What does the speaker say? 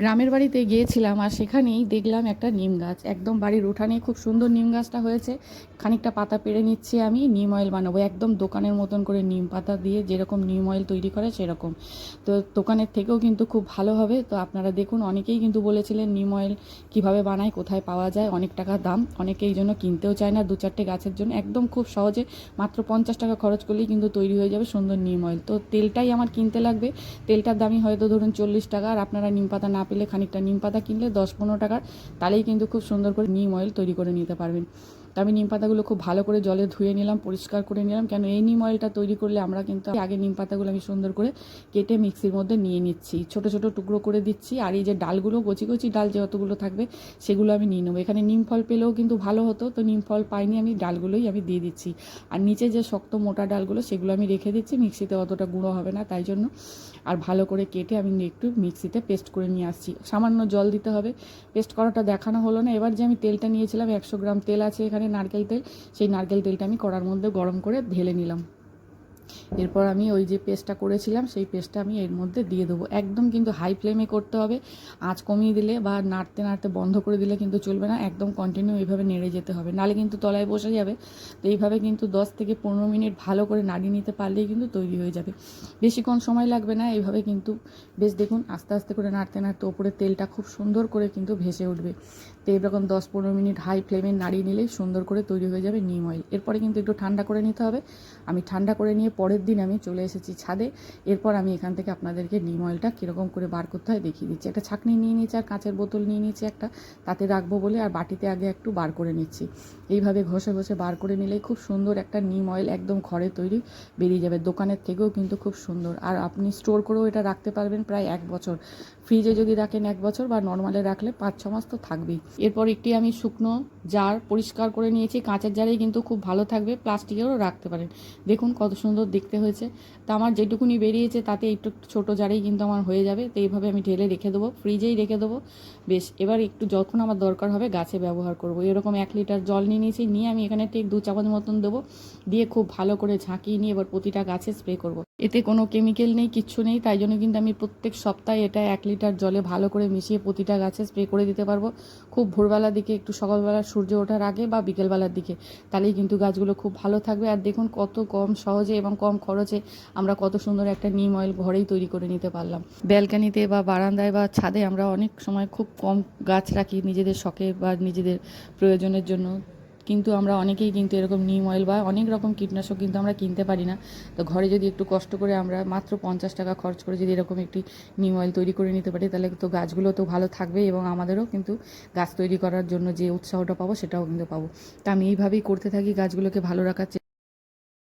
গ্রামের বাড়িতে গিয়েছিলাম আর সেখানেই দেখলাম একটা নিম গাছ। একদম বাড়ির উঠানে খুব সুন্দর নিম গাছটা হয়েছে। খানিকটা পাতা পেড়ে নিচ্ছি আমি, নিম অয়েল বানাবো। একদম দোকানের মতন করে নিম পাতা দিয়ে যেরকম নিম অয়েল তৈরি করে সেরকম। তো দোকানের থেকেও কিন্তু খুব ভালো হবে। তো আপনারা দেখুন, অনেকেই কিন্তু বলেছিলেন নিম অয়েল কীভাবে বানায়, কোথায় পাওয়া যায়, অনেক টাকা দাম। অনেকে এই জন্য কিনতেও চায় না দু চারটে গাছের জন্য। একদম খুব সহজে মাত্র পঞ্চাশ টাকা খরচ করলেই কিন্তু তৈরি হয়ে যাবে সুন্দর নিম অয়েল তো তেলটাই আমার কিনতে লাগবে। তেলটার দামই হয়তো ধরুন চল্লিশ টাকা। আর আপনারা নিম পাতা না পেলে খানিকটা নিম পাতা কিনলে দশ পনেরো টাকার, তাহলেই কিন্তু খুব সুন্দর করে নিম অয়েল তৈরি করে নিতে পারবেন। তো আমি নিম পাতাগুলো খুব ভালো করে জলে ধুয়ে নিলাম, পরিষ্কার করে নিলাম। কেন এই নিম অয়েলটা তৈরি করলে আমরা কিন্তু আগে নিম পাতাগুলো আমি সুন্দর করে কেটে মিক্সির মধ্যে নিয়ে নিচ্ছি। ছোট ছোট টুকরো করে দিচ্ছি আর এই যে ডালগুলো, কচি কচি ডাল যতগুলো থাকবে সেগুলো আমি নিয়ে নেব। এখানে নিম ফল পেলেও কিন্তু ভালো হতো, তো নিম ফল পাইনি আমি, ডালগুলোই আমি দিয়ে দিচ্ছি। আর নিচে যে শক্ত মোটা ডালগুলো সেগুলো আমি রেখে দিচ্ছি, মিক্সিতে অতটা গুঁড়ো হবে না, তাই জন্য আর ভালো করে কেটে আমি একটু মিক্সিতে পেস্ট করে নিয়ে আসছি। সামান্য জল দিতে হবে, পেস্ট করাটা দেখানো হলো না। এবার যে আমি তেলটা নিয়েছিলাম, একশো গ্রাম তেল আছে এখানে নারকেল তেল সেই নারকেল তেলটা আমি কড়ার মধ্যে গরম করে ঢেলে নিলাম। এরপর আমি ওই যে পেস্টটা করেছিলাম, সেই পেস্টটা আমি এর মধ্যে দিয়ে দেবো। একদম কিন্তু হাই ফ্লেমে করতে হবে। আঁচ কমিয়ে দিলে বা নাড়তে নাড়তে বন্ধ করে দিলে কিন্তু চলবে না, একদম কন্টিনিউ এইভাবে নেড়ে যেতে হবে। নালে কিন্তু তলায় বসে যাবে। তো এইভাবে কিন্তু দশ থেকে পনেরো মিনিট ভালো করে নাড়িয়ে নিতে পারলেই কিন্তু তৈরি হয়ে যাবে। বেশিক্ষণ সময় লাগবে না, এইভাবে কিন্তু বেশ দেখুন আস্তে আস্তে করে নাড়তে নাড়তে ওপরে তেলটা খুব সুন্দর করে কিন্তু ভেসে উঠবে। তো এরকম দশ পনেরো মিনিট হাই ফ্লেমে নাড়িয়ে নিলেই সুন্দর করে তৈরি হয়ে যাবে নিম অয়েল এরপরে কিন্তু একটু ঠান্ডা করে নিতে হবে। আমি ঠান্ডা করে নিয়ে পরের দিন আমি চলে এসেছি ছাদে। এরপর আমি এখান থেকে আপনাদেরকে নিম অয়েলটা কীরকম করে বার করতে হয় দেখিয়ে দিচ্ছি। একটা ছাকনি নিয়ে নিয়েছি আর কাঁচের বোতল নিয়ে নিয়েছি একটা, তাতে রাখব বলে আর বাটিতে আগে একটু বার করে নিচ্ছি। এইভাবে ঘষে ঘষে বার করে নিলেই খুব সুন্দর একটা নিম অয়েল একদম ঘরে তৈরি বেরিয়ে যাবে। দোকানের থেকেও কিন্তু খুব সুন্দর। আর আপনি স্টোর করেও এটা রাখতে পারবেন প্রায় এক বছর। ফ্রিজে যদি রাখেন এক বছর বা নর্মালে রাখলে পাঁচ ছ মাস তো থাকবেই। এরপর একটি আমি শুকনো জার পরিষ্কার করে নিয়েছি, কাঁচের জারেই কিন্তু খুব ভালো থাকবে, প্লাস্টিকেরও রাখতে পারেন। দেখুন কত সুন্দর দেখতে হয়েছে। তা আমার যেটুকুনি বেরিয়েছে, তাতে একটু ছোটো জারেই কিন্তু আমার হয়ে যাবে, তো এইভাবে আমি ঢেলে রেখে দেবো, ফ্রিজেই রেখে দেবো। বেশ, এবার একটু যখন আমার দরকার হবে, গাছে ব্যবহার করব। এরকম এক লিটার জল নিয়ে নিয়েছি, নিয়ে আমি এখানে ঠিক দু চামচ মতন দেবো, দিয়ে খুব ভালো করে ঝাঁকিয়ে নিয়ে এবার প্রতিটা গাছে স্প্রে করব। এতে কোনো কেমিক্যাল নেই, কিচ্ছু নেই, তাই জন্য কিন্তু আমি প্রত্যেক সপ্তাহে এটা এক লিটার জলে ভালো করে মিশিয়ে প্রতিটা গাছে স্প্রে করে দিতে পারব। খুব ভোরবেলার দিকে একটু সকালবেলা সূর্য ওঠার আগে বা বিকেলবেলার দিকে, তাহলেই কিন্তু গাছগুলো খুব ভালো থাকবে। আর দেখুন কত কম সহজে এবং কম খরচে আমরা কত সুন্দর একটা নিম অয়েল ঘরেই তৈরি করে নিতে পারলাম। ব্যালকানিতে বা বারান্দায় বা ছাদে আমরা অনেক সময় খুব কম গাছ রাখি নিজেদের শখে বা নিজেদের প্রয়োজনের জন্য। কিন্তু আমরা অনেকেই কিন্তু এরকম নিম অয়েল বা অনেক রকম কীটনাশক কিন্তু আমরা কিনতে পারি না। তো ঘরে যদি একটু কষ্ট করে আমরা মাত্র পঞ্চাশ টাকা খরচ করে যদি এরকম একটি নিম অয়েল তৈরি করে নিতে পারি, তাহলে তো গাছগুলো তো ভালো থাকবে এবং আমাদেরও কিন্তু গাছ তৈরি করার জন্য যে উৎসাহটা পাবো সেটাও কিন্তু পাবো। তা আমি এইভাবেই করতে থাকি গাছগুলোকে ভালো রাখার